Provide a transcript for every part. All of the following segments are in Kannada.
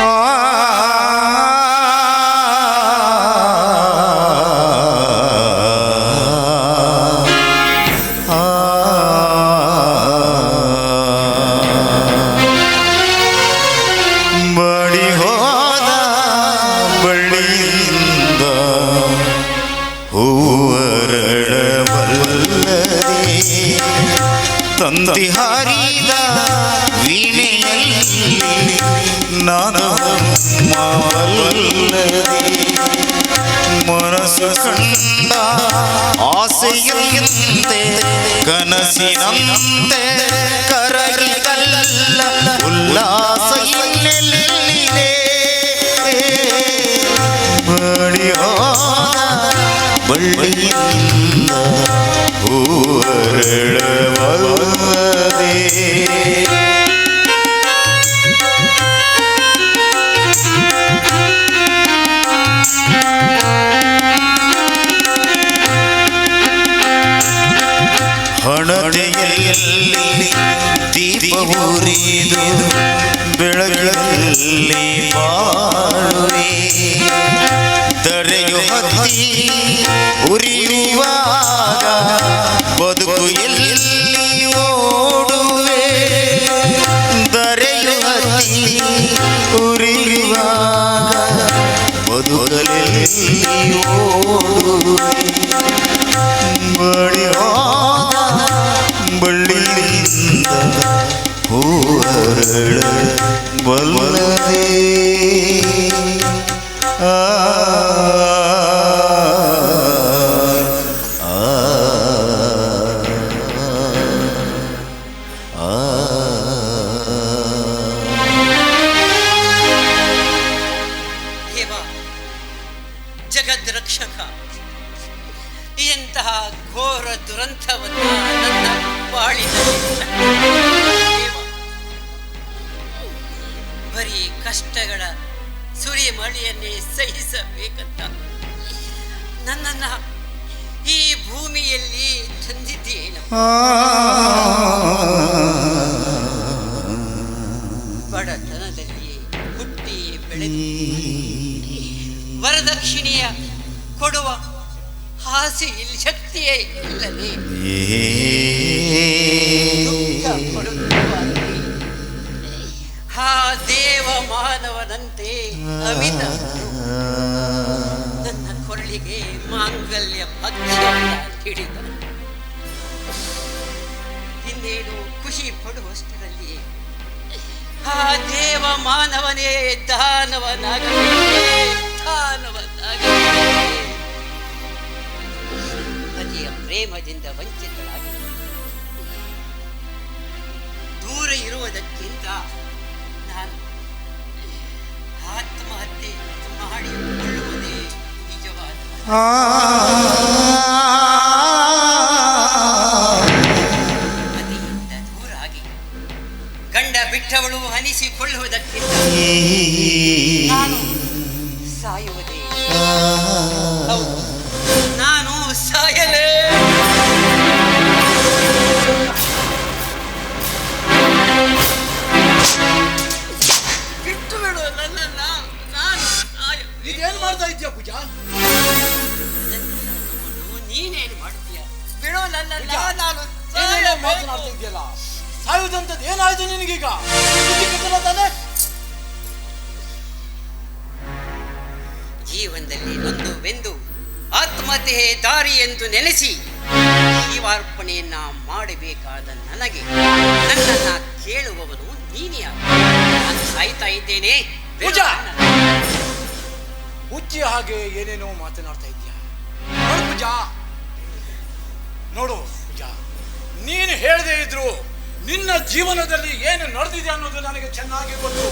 ಬಡಿ மனசு கண்ட ஆசையிலிருந்தே கனசினந்தே கரகிதல்ல உல்லாசையிலே மணியான வள்ளியின் பூவரளவதே ಹಣತೆಯಲ್ಲಿ ದೀಪ ಉರಿದು ಬೆಳಗಲ್ಲಿ ಬಾಳುವೆ. ದರೆಯು ಹತ್ತಿ ಬಳ್ಳಿಯಿಂದ ಹೂವರಳ ಬಲ್ಲದೆ ದುರಂತವನ್ನು ನನ್ನ ಬಾಳಿನ ಬರೀ ಕಷ್ಟಗಳ ಸುರಿ ಮಳೆಯನ್ನೇ ಸಹಿಸಬೇಕಂತ. ನನ್ನನ್ನ ಈ ಭೂಮಿಯಲ್ಲಿ ತಂದಿದ್ದೇನು ಬಡತನದಲ್ಲಿ ಹುಟ್ಟಿ ಬೆಳೆದು. ವರದಕ್ಷಿಣೆಯ ಕೊಡುವ ಆಸೆ ಇಲ್ಲಿ ಶಕ್ತಿಯೇ ಇಲ್ಲದೆ ಆ ದೇವ ಮಾನವನಂತೆ ಅಮಿತ. ನನ್ನ ಕೊರಳಿಗೆ ಮಾಂಗಲ್ಯ ಭಕ್ಷ್ಯವನ್ನು ಹಿಡಿದ ಇನ್ನೇನು ಖುಷಿ ಪಡುವಷ್ಟರಲ್ಲಿ? ಹಾ, ದೇವ ಮಾನವನೇ, ದಾನವನಾಗಲಿ ದಾನವನಾಗಬೇಕೆ ಪ್ರೇಮದಿಂದ ವಂಚಿತರಾಗಿ ದೂರ ಇರುವುದಕ್ಕಿಂತ ನಾನು ಆತ್ಮಹತ್ಯೆ ಮಾಡಿಕೊಳ್ಳುವುದೇ ನಿಜವಾದ ದೂರಾಗಿ ಗಂಡ ಬಿಟ್ಟವಳು ಅನಿಸಿಕೊಳ್ಳುವುದಕ್ಕಿಂತ ಇದೇನ್ ಮಾಡ್ತಾ ಇದ್ಯಾ ಪೂಜಾ? ನೀನೇನು ಮಾಡ್ತೀಯ? ಬಿಡು ನನ್ನ ನಾನು. ಮಾತನಾಡ್ತಾ ಇದೆಯಲ್ಲ ಸಾಯುದಂತದ್ ಏನಾಯ್ತು ನಿನಗೀಗ? ತಾನೆ? ಜೀವನದಲ್ಲಿ ನೊಂದು ಬೆಂದು ಆತ್ಮಹತ್ಯೆ ದಾರಿ ಎಂದು ನೆನೆಸಿ ಜೀವಾರ್ಪಣೆಯನ್ನ ಮಾಡಬೇಕಾದ ನನಗೆ ನನ್ನನ್ನ ಕೇಳುವವನು ನೀನೇ. ನಾನು ಸಾಯ್ತಾ ಇದ್ದೇನೆ. ಪೂಜಾ! ಹುಚ್ಚಿ ಹಾಗೆ ಏನೇನೋ ಮಾತನಾಡ್ತಾ ಇದ್ಯಾ ನೋಡು ಪೂಜಾ. ನೋಡು ಪೂಜಾ. ನೀನು ಹೇಳದೇ ಇದ್ರು ನಿನ್ನ ಜೀವನದಲ್ಲಿ ಏನು ನಡೆದಿದೆ ಅನ್ನೋದು ನನಗೆ ಚೆನ್ನಾಗಿ ಗೊತ್ತು.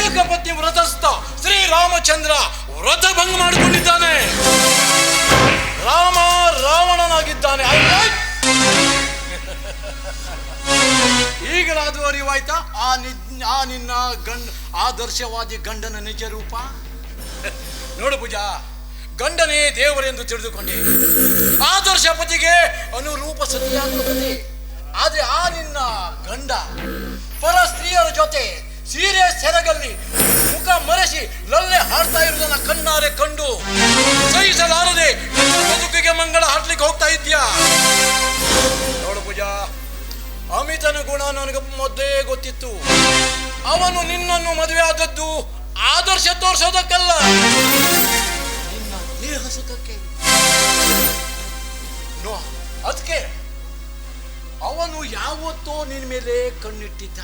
ಏಕಪತ್ನಿ ವ್ರತಸ್ಥ ಶ್ರೀರಾಮಚಂದ್ರ ವ್ರತ ಭಂಗ ಮಾಡಿಕೊಂಡಿದ್ದಾನೆ. ರಾಮ ರಾವಣನಾಗಿದ್ದಾನೆ? ಈಗಲಾದರೂ ಅರಿವಾಯ್ತಾ? ಆ ನಿನ್ನ ಗಂಡ ಆದರ್ಶವಾದಿ ಗಂಡನ ನಿಜ ರೂಪ? ನೋಡು ಪೂಜಾ, ಗಂಡನೇ ದೇವರೆಂದು ತಿಳಿದುಕೊಂಡೆ. ಆದರ್ಶ ಪತಿಗೆ ಅನುರೂಪ ಸತಿಯಾಗುತ್ತದೆ. ಆದ್ರೆ ಆ ನಿನ್ನ ಗಂಡ ಪರ ಸ್ತ್ರೀಯರ ಜೊತೆ ಸೀರೆ ಸೆರಗಲ್ಲಿ ಮುಖ ಮರೆಸಿ ಲಲ್ಲೆ ಹಾಡ್ತಾ ಇರುವುದನ್ನ ಕಣ್ಣಾರೆ ಕಂಡು, ಸಹಿಸಲಾರದೆ ಬದುಕಿಗೆ ಮಂಗಳ ಹಾಡ್ಲಿಕ್ಕೆ ಹೋಗ್ತಾ ಇದ್ಯಾ ನೋಡು ಪೂಜಾ, ಅಮಿತನ ಗುಣ ನನಗೆ ಮೊದಲೇ ಗೊತ್ತಿತ್ತು. ಅವನು ನಿನ್ನನ್ನು ಮದುವೆ ಆದದ್ದು ಆದರ್ಶ ತೋರಿಸೋದಕ್ಕಲ್ಲ. ನಿನ್ನ ದೇಹ ನೋ ಅದಕ್ಕೆ ಅವನು ಯಾವತ್ತೋ ನಿನ್ನ ಮೇಲೆ ಕಣ್ಣಿಟ್ಟಿದ್ದ.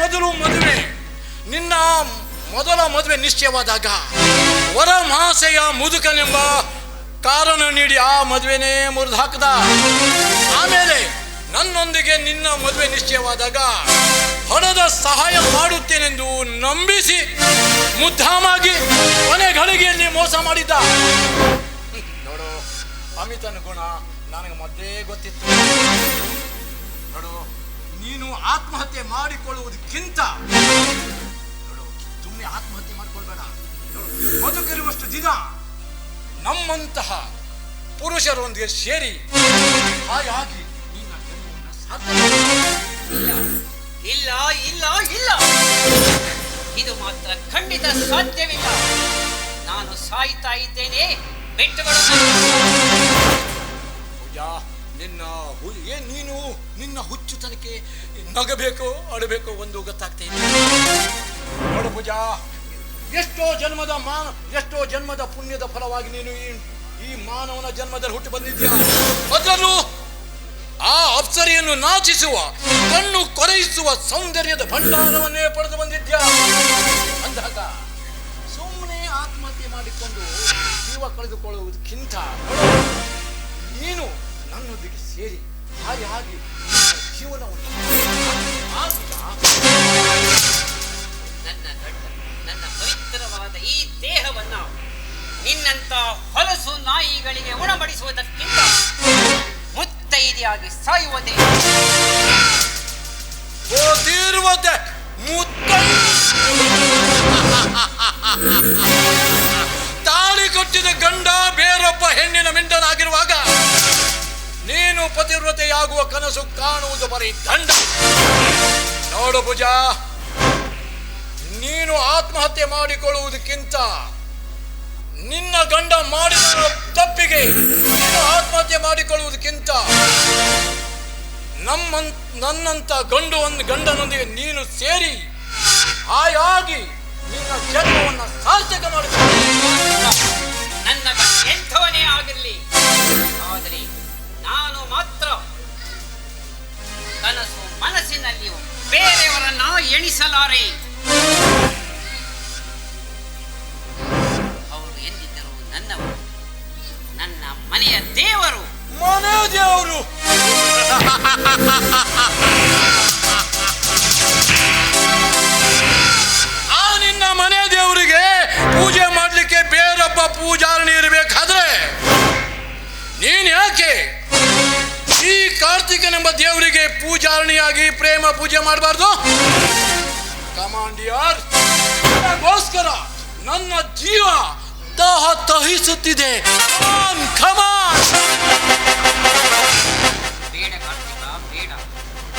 ಮೊದಲು ಮದುವೆ. ನಿನ್ನ ಮೊದಲ ಮದುವೆ ನಿಶ್ಚಯವಾದಾಗ ವರ ಮಹಾಶಯ ಮುದುಕನೆಂಬ ಕಾರಣ ನೀಡಿ ಆ ಮದುವೆನೇ ಮುರಿದು ಹಾಕದ. ಆಮೇಲೆ ನನ್ನೊಂದಿಗೆ ನಿನ್ನ ಮದುವೆ ನಿಶ್ಚಯವಾದಾಗ ಹಣದ ಸಹಾಯ ಮಾಡುತ್ತೇನೆಂದು ನಂಬಿಸಿ ಮುದ್ದಾಮಾಗಿ ಮನೆ ಘಳಿಗೆಯಲ್ಲಿ ಮೋಸ ಮಾಡಿದ್ದ. ನೋಡು, ಅಮಿತನ ಗುಣ ನನಗೆ ಮೊದಲೇ ಗೊತ್ತಿತ್ತು. ನೋಡು, ನೀನು ಆತ್ಮಹತ್ಯೆ ಮಾಡಿಕೊಳ್ಳುವುದಕ್ಕಿಂತ, ನೋಡು ಸುಮ್ಮನೆ ಆತ್ಮಹತ್ಯೆ ಮಾಡಿಕೊಳ್ಬೇಡ. ಬದುಕಿರುವಷ್ಟು ದಿನ ನಮ್ಮಂತಹ ಪುರುಷರೊಂದಿಗೆ ಸೇರಿ ಹಾಯಾಗಿ ಇಲ್ಲ ಇಲ್ಲ ಇಲ್ಲ. ಇದು ಮಾತ್ರ ಖಂಡಿತ ಸಾಧ್ಯವಿಲ್ಲ. ನಾನು ಸಾಯ್ತಾ ಇದ್ದೇನೆ ಬೆಟ್ಟಗಳು ಪೂಜಾ, ನಿನ್ನ ಏನ್ ನೀನು ನಿನ್ನ ಹುಚ್ಚುತನಕ್ಕೆ ನಗಬೇಕು ಅಡಬೇಕು ಒಂದು ಗೊತ್ತಾಗ್ತಾ ಇದೆ ನೋಡು ಪೂಜಾ, ಎಷ್ಟೋ ಜನ್ಮದ ಮಾನ ಎಷ್ಟೋ ಜನ್ಮದ ಪುಣ್ಯದ ಫಲವಾಗಿ ನೀನು ಈ ಈ ಮಾನವನ ಜನ್ಮದಲ್ಲಿ ಹುಟ್ಟಿ ಬಂದಿದ್ದೀಯ? ಅದರಲ್ಲೂ ಆ ಅಪ್ಸರಿಯನ್ನು ನಾಚಿಸುವ, ಕಣ್ಣು ಕೊರೈಸುವ ಸೌಂದರ್ಯದ ಭಂಡಾರವನ್ನೇ ಪಡೆದು ಬಂದಿದ್ಯಾ ಅಂದಾಗ ಸುಮ್ಮನೆ ಆತ್ಮಹತ್ಯೆ ಮಾಡಿಕೊಂಡು ಜೀವ ಕಳೆದುಕೊಳ್ಳುವುದಕ್ಕಿಂತ ನೀನು ನನ್ನೊಂದಿಗೆ ಸೇರಿ ಹಾಯಾಗಿ ಜೀವನವನ್ನು? ನನ್ನ ನನ್ನ ಪವಿತ್ರವಾದ ಈ ದೇಹವನ್ನು ನಿನ್ನಂತ ಹೊಲಸು ನಾಯಿಗಳಿಗೆ ಉಣಬಡಿಸುವುದಕ್ಕಿಂತ ಮುತ್ತೈದೆಯಾಗಿ ಸಾಯುವುದೇ. ಓದಿರುವುದೇ ಮುತ್ತ ತಾಳಿ ಕಟ್ಟಿದ ಗಂಡ ಬೇರೊಬ್ಬ ಹೆಣ್ಣಿನ ಮಿಂಡನಾಗಿರುವಾಗ ನೀನು ಪತಿವ್ರತೆಯಾಗುವ ಕನಸು ಕಾಣುವುದು ಬರೀ ದಂಡ. ನೋಡು ಭುಜ ನೀನು ಆತ್ಮಹತ್ಯೆ ಮಾಡಿಕೊಳ್ಳುವುದಕ್ಕಿಂತ ನಿನ್ನ ಗಂಡ ಮಾಡಿದ ತಪ್ಪಿಗೆ ನೀನು ಆತ್ಮಹತ್ಯೆ ಮಾಡಿಕೊಳ್ಳುವುದಕ್ಕಿಂತ ನಮ್ಮ ನನ್ನಂತ ಗಂಡು ಒಂದು ಗಂಡನೊಂದಿಗೆ ನೀನು ಸೇರಿ ಹಾಯಾಗಿ ನಿನ್ನ ಜನ್ಮವನ್ನು ಸಾರ್ಥಕ ಮಾಡಿದ ನನ್ನ ಎಂಥವನೇ ಆಗಿರಲಿ, ಆದರೆ ನಾನು ಮಾತ್ರ ಕನಸು ಮನಸ್ಸಿನಲ್ಲಿ ಬೇರೆಯವರನ್ನ ಎಣಿಸಲಾರೆ. ನನ್ನ ಮನೆಯ ದೇವರು. ಮನೆ ದೇವರು ಆ ನಿನ್ನ ಮನೆ ದೇವರಿಗೆ ಪೂಜೆ ಮಾಡಲಿಕ್ಕೆ ಬೇರೊಬ್ಬ ಪೂಜಾರಣಿ ಇರಬೇಕಾದ್ರೆ ನೀನ್ ಯಾಕೆ ಈ ಕಾರ್ತಿಕನೆಂಬ ದೇವರಿಗೆ ಪೂಜಾರಣಿಯಾಗಿ ಪ್ರೇಮ ಪೂಜೆ ಮಾಡಬಾರ್ದು? ಕಮಾಂಡಿಯರ್ ನನಗೋಸ್ಕರ ನನ್ನ ಜೀವ ದಾಹ ಕಮಾನ್ ಬೇಡ ಕಾರ್ತಿಕ ಬೇಡ.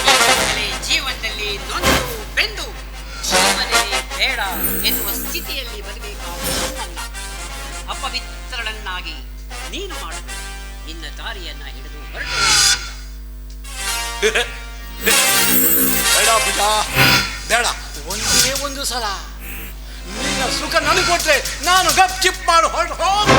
ಈಗಾಗಲೇ ಜೀವನದಲ್ಲಿ ನೊಂದು ಬೆಂದು ಜೀವನದಲ್ಲಿ ಬೇಡ ಎನ್ನುವ ಸ್ಥಿತಿಯಲ್ಲಿ ಬರಬೇಕಾದ ನನ್ನನ್ನ ಅಪವಿತ್ರಳನ್ನಾಗಿ ನೀನು ಮಾಡು ನಿನ್ನ ದಾರಿಯನ್ನ ಹಿಡಿದು ಹೊರಟು ಬೇಡ ಬೇಡ. ಒಂದೇ ಒಂದು ಸಲ. ಸುಖ ನನಗೆ ಕೊಟ್ರೆ ನಾನು ಗಪ್ ಚಿಪ್ ಮಾಡಿ ಹೊರಟು ಹೋಗು.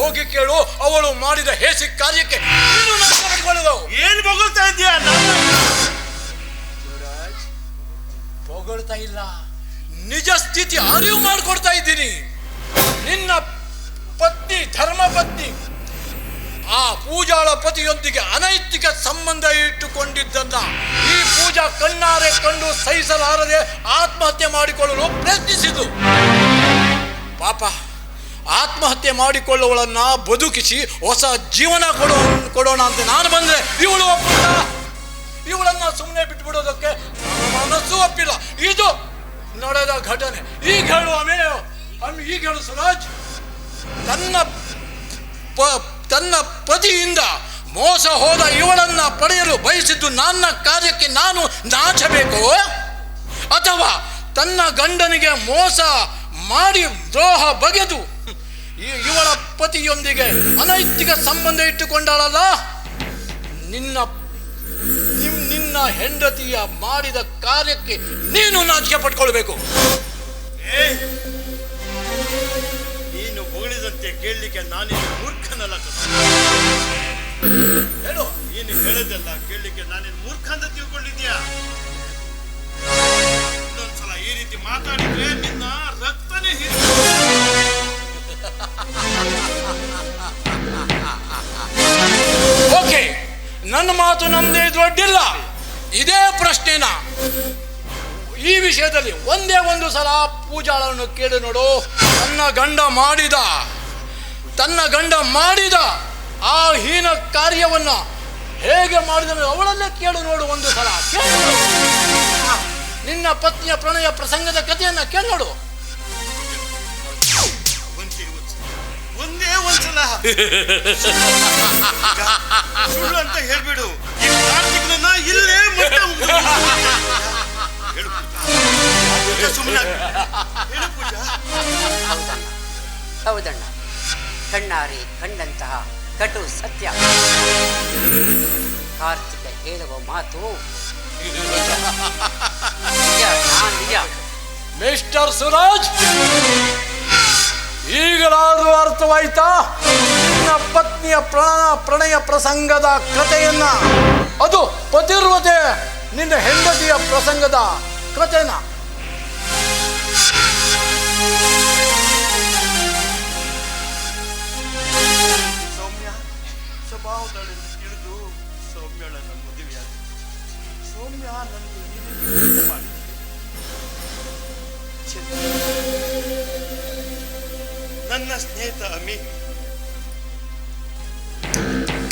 ಹೋಗಿ ಕೇಳು ಅವಳು ಮಾಡಿದ ಹೇಸಿ ಕಾರ್ಯಕ್ಕೆ. ಏನ್ ಬೊಗಳ್ತಾ ಇದೀಯ ಹೊಗಳ್ತಾ ಇಲ್ಲ. ನಿಜ ಸ್ಥಿತಿ ಅರಿವು ಮಾಡಿಕೊಡ್ತಾ ಇದ್ದೀನಿ. ನಿನ್ನ ಪತ್ನಿ ಧರ್ಮ ಪತ್ನಿ ಆ ಪೂಜಾಳ ಪತಿಯೊಂದಿಗೆ ಅನೈತಿಕ ಸಂಬಂಧ ಇಟ್ಟುಕೊಂಡಿದ್ದಂತ ಈ ಪೂಜಾ ಕಣ್ಣಾರೆ ಕಂಡು ಸಹಿಸಲಾರದೆ ಆತ್ಮಹತ್ಯೆ ಮಾಡಿಕೊಳ್ಳಲು ಪ್ರಯತ್ನಿಸಿದ್ದು. ಪಾಪ. ಆತ್ಮಹತ್ಯೆ ಮಾಡಿಕೊಳ್ಳುವಳನ್ನ ಬದುಕಿಸಿ ಹೊಸ ಜೀವನ ಕೊಡೋ, ಕೊಡೋಣ ಅಂತ ನಾನು ಬಂದ್ರೆ ಇವಳು ಒಪ್ಪಿಲ್ಲ ಇವಳನ್ನ ಸುಮ್ಮನೆ ಬಿಟ್ಬಿಡೋದಕ್ಕೆ ಮನಸ್ಸು ಒಪ್ಪಿಲ್ಲ. ಇದು ನಡೆದ ಘಟನೆ. ಈಗ ಹೇಳು ಅಮೇ ಅಮ್- ಈಗ ಹೇಳು ಸುರಾಜ್. ತನ್ನ ತನ್ನ ಪತಿಯಿಂದ ಮೋಸ ಹೋದ ಇವಳನ್ನ ಪಡೆಯಲು ಬಯಸಿದ್ದು ನನ್ನ ಕಾರ್ಯಕ್ಕೆ ನಾನು ನಾಚಬೇಕು? ಅಥವಾ ತನ್ನ ಗಂಡನಿಗೆ ಮೋಸ ಮಾಡಿ ದ್ರೋಹ ಬಗೆದು ಇವಳ ಪತಿಯೊಂದಿಗೆ ಅನೈತಿಕ ಸಂಬಂಧ ಇಟ್ಟುಕೊಂಡಾಳಲ್ಲ? ನಿನ್ನ ನಿನ್ನ ಹೆಂಡತಿಯ ಮಾಡಿದ ಕಾರ್ಯಕ್ಕೆ ನೀನು ನಾಚಿಕೆ ಪಟ್ಕೊಳ್ಬೇಕು. ನೀನು ಹೊಗಳಿದಂತೆ ಕೇಳಲಿಕ್ಕೆ ನಾನೇನು ಮೂರ್ಖನಲ್ಲ ಹೇಳು, ನೀನು ಹೇಳೋದೆಲ್ಲ ಕೇಳಲಿಕ್ಕೆ ನಾನೇನು ಮೂರ್ಖ ಅಂತ ತಿಳ್ಕೊಂಡಿದ್ಯಾ ಇನ್ನೊಂದ್ಸಲ ಈ ರೀತಿ ಮಾತಾಡಿದ್ರೆ ನಿನ್ನ ರಕ್ತನೇ ಹೀರಿ ಓಕೆ ನನ್ನ ಮಾತು ನಮ್ದೇ ದೊಡ್ಡಿಲ್ಲ. ಇದೇ ಪ್ರಶ್ನೆನ? ಈ ವಿಷಯದಲ್ಲಿ ಒಂದೇ ಒಂದು ಸಲ ಪೂಜಾಳನ್ನು ಕೇಳಿ ನೋಡು. ತನ್ನ ಗಂಡ ಮಾಡಿದ. ತನ್ನ ಗಂಡ ಮಾಡಿದ ಆ ಹೀನ ಕಾರ್ಯವನ್ನ ಹೇಗೆ ಮಾಡಿದ ಅವಳಲ್ಲೇ ಕೇಳು ನೋಡು ಒಂದು ಸಲ. ಕೇಳು ನಿನ್ನ ಪತ್ನಿಯ ಪ್ರಣಯ ಪ್ರಸಂಗದ ಕಥೆಯನ್ನು ಕೇಳಿ ನೋಡು. ಒಂದ್ಸಲ ಸುಳ್ಳು ಅಂತ ಹೇಳ್ಬಿಡು. ಈ ಕಾರ್ತಿಕ್ನನ್ನ ಇಲ್ಲೇ ಮುಟ್ಟೆ ಸುಮ್ಮನೆ ಹೌದಣ್ಣ. ಕಣ್ಣಾರಿ ಕಂಡಂತಹ ಕಟು ಸತ್ಯ. ಕಾರ್ತಿಕ ಹೇಳುವ ಮಾತು. ನಿಜ ನಾ ನಿಜ. ಮಿಸ್ಟರ್ ಸುರಾಜ್ ಈಗಲಾದ್ರೂ ಅರ್ಥವಾಯ್ತಾ? ನಿನ್ನ ಪತ್ನಿಯ ಪ್ರಾಣ ಪ್ರಣಯ ಪ್ರಸಂಗದ ಕಥೆಯನ್ನ. ಅದು ಪತಿರ್ವತೆ, ನಿನ್ನ ಹೆಂಡತಿಯ ಪ್ರಸಂಗದ ಕಥೆನ. ಸೌಮ್ಯ, ಸ್ವಭಾವದಲ್ಲಿ ತಿಳಿದು ಸೌಮ್ಯಳನ್ನು ಮದುವೆಯಾದ ಸೌಮ್ಯ ನನ್ನ ಸ್ನೇಹಿತ ಅಮಿ?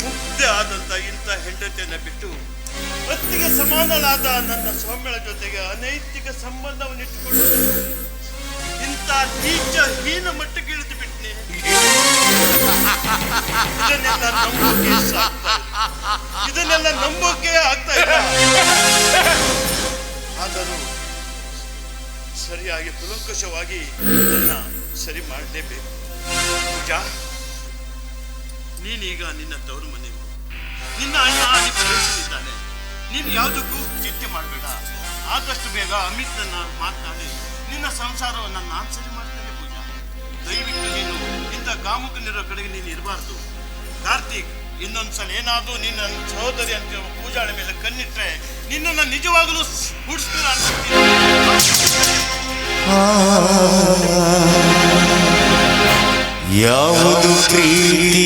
ಮುಗ್ಧ ಆದಂತ ಇಂಥ ಹೆಂಡತಿಯನ್ನ ಬಿಟ್ಟು ಪತ್ನಿಗೆ ಸಮಾನಳಾದ ನನ್ನ ಸೌಮ್ಯಳ ಜೊತೆಗೆ ಅನೈತಿಕ ಸಂಬಂಧವನ್ನು ಇಟ್ಟುಕೊಂಡು ಇಂಥ ನೀಚ, ಹೀನ ಮಟ್ಟಕ್ಕೆ ಇಳಿದು ಬಿಟ್ನೆ. ಇದನ್ನೆಲ್ಲ ನಂಬೋಕೆ. ಇದನ್ನೆಲ್ಲ ನಂಬೋಕೆ ಆಗ್ತಾ ಇಲ್ಲ. ಆದರೂ ಸರಿಯಾಗಿ ಕುಲಂಕುಷವಾಗಿ ಇದನ್ನ ಸರಿ ಮಾಡಲೇಬೇಕು. ನೀನೀಗ ನಿನ್ನ ತವರು ಮನೆಗೆ ನಿನ್ನ ಅಣ್ಣ ಅಲ್ಲಿ ಪ್ರವೇಶಿಸಿದ್ದಾನೆ. ನೀನು ಯಾವುದಕ್ಕೂ ಚಿಂತೆ ಮಾಡಬೇಡ. ಆದಷ್ಟು ಬೇಗ ಅಮಿತ್ನನ್ನ ಮಾತನಾಡಿ, ನಿನ್ನ ಸಂಸಾರವನ್ನು ನಾನು ಸರಿ ಮಾಡ್ತೇನೆ ಪೂಜಾ. ದಯವಿಟ್ಟು ನೀನು ಇಂಥ ಕಾಮುಕನಿರೋ ಕಡೆಗೆ ನೀನು ಇರಬಾರ್ದು. ಕಾರ್ತಿಕ್, ಇನ್ನೊಂದ್ಸಲ ಏನಾದರೂ ನಿನ್ನ ಸಹೋದರಿ ಅಂತ ಪೂಜಾಳ ಮೇಲೆ ಕಣ್ಣಿಟ್ರೆ ನಿನ್ನನ್ನು ನಿಜವಾಗಲೂ ಹುಡ್ಸ್ತೀರ ಯಾವುದು ಪ್ರೀತಿ?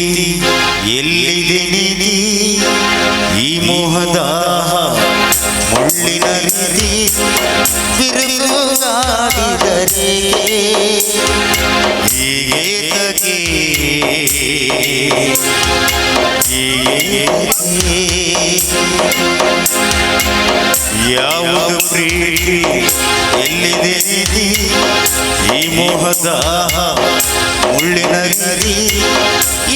ಎಲ್ಲಿದೆ ನಿಧಿ ಈ ಮೋಹದ ಮುಳ್ಳಿನ ರೀತಿ? ಬಿರುಗಾಡಿದರೆ ಹೀಗೆ ಯಾವುದು ಪ್ರೀತಿ? ಎಲ್ಲಿದೆ ರೀತಿ ಈ ಮೋಹದ ಮುಳ್ಳಿನ ಗರಿ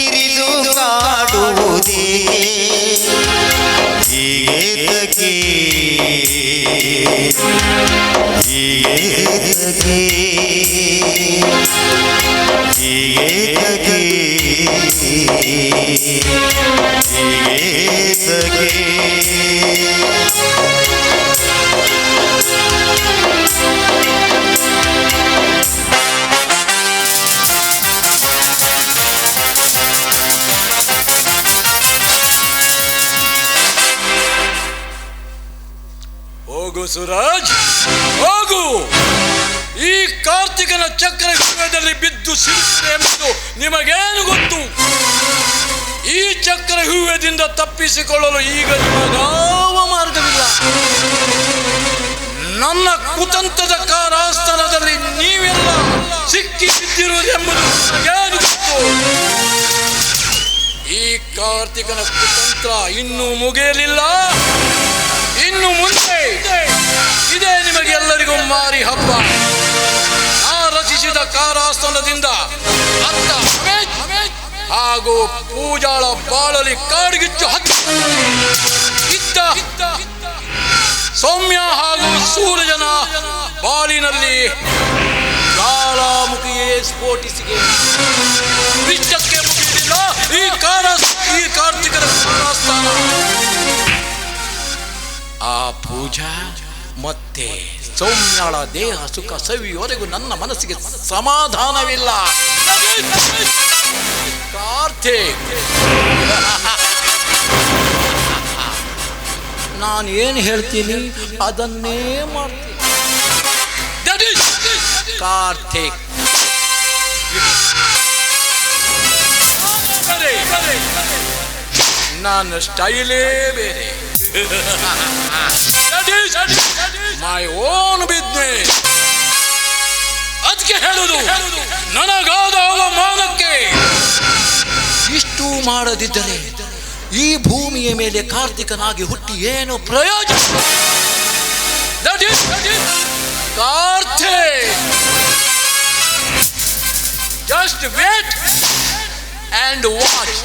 ಇರಿದು ಕಾಡುವುದೇ? ಹೀಗೇತಕ್ಕೆ ಹೀಗೇತಕ್ಕೆ ಹೀಗೇತಕ್ಕೆ ಹೀಗೇತಕ್ಕೆ ಸುರಾಜ್ ಹೋಗು. ಈ ಕಾರ್ತಿಕನ ಚಕ್ರ ವ್ಯೂಹದಲ್ಲಿ ಬಿದ್ದು ಸಿಲುಕಿದೆ ಎಂಬುದು ನಿಮಗೇನು ಗೊತ್ತು? ಈ ಚಕ್ರ ಹೂವ್ಯದಿಂದ ತಪ್ಪಿಸಿಕೊಳ್ಳಲು ಈಗ ಯಾವ ಮಾರ್ಗವಿಲ್ಲ. ನನ್ನ ಕುತಂತ್ರದ ಕಾರಾಸ್ಥಾನದಲ್ಲಿ ನೀವೆಲ್ಲ ಸಿಕ್ಕಿ ಬಿದ್ದಿರುವುದೆಂಬುದು ನಿಮಗೇನು ಗೊತ್ತು? ಈ ಕಾರ್ತಿಕನ ಕುತಂತ್ರ ಇನ್ನೂ ಮುಗಿಯಲಿಲ್ಲ. ಇನ್ನು ಮುಂದೆ ಇದೇ ನಿಮಗೆಲ್ಲರಿಗೂ ಮಾರಿ ಹಬ್ಬ. ಆ ರಚಿಸಿದ ಕಾರಾಸ್ತನದಿಂದ ಅತ್ತ ಹಾಗೂ ಪೂಜಾಳ ಬಾಳಲಿ ಕಾಡ್ಗಿಚ್ಚು ಹತ್ತು ಸೌಮ್ಯ ಹಾಗೂ ಸೂರ್ಯನ ಬಾಳಿನಲ್ಲಿ ಜ್ವಾಲಾಮುಖಿಯೇ ಸ್ಫೋಟಿಸಿಗೆ ವಿಶ್ವಕ್ಕೆ ಮುಗಿದಿಲ್ಲ ಈ ಕಾರ, ಈ ಕಾರ್ತಿಕರ ಆ ಪೂಜಾ ಮತ್ತೆ ಸೌಮ್ಯಾಳ ದೇಹ ಸುಖ ಸವಿಯವರೆಗೂ ನನ್ನ ಮನಸ್ಸಿಗೆ ಸಮಾಧಾನವಿಲ್ಲ. ಕಾರ್ತಿಕ್ ನಾನು ಏನು ಹೇಳ್ತೀನಿ? ಅದನ್ನೇ ಮಾಡ್ತೀನಿ. ಕಾರ್ತಿಕ್ ನಾನು ಸ್ಟೈಲೇ ಬೇರೆ. That is my own business. ಅದಕ್ಕೆ ಹೇಳುದು ನನಗಾದ ಅವಮಾನಕ್ಕೆ ಇಷ್ಟು ಮಾಡದಿದ್ದರೆ ಈ ಭೂಮಿಯ ಮೇಲೆ ಕಾರ್ತಿಕನಾಗಿ ಹುಟ್ಟಿ ಏನು ಪ್ರಯೋಜನ That is Karthik just wait and watch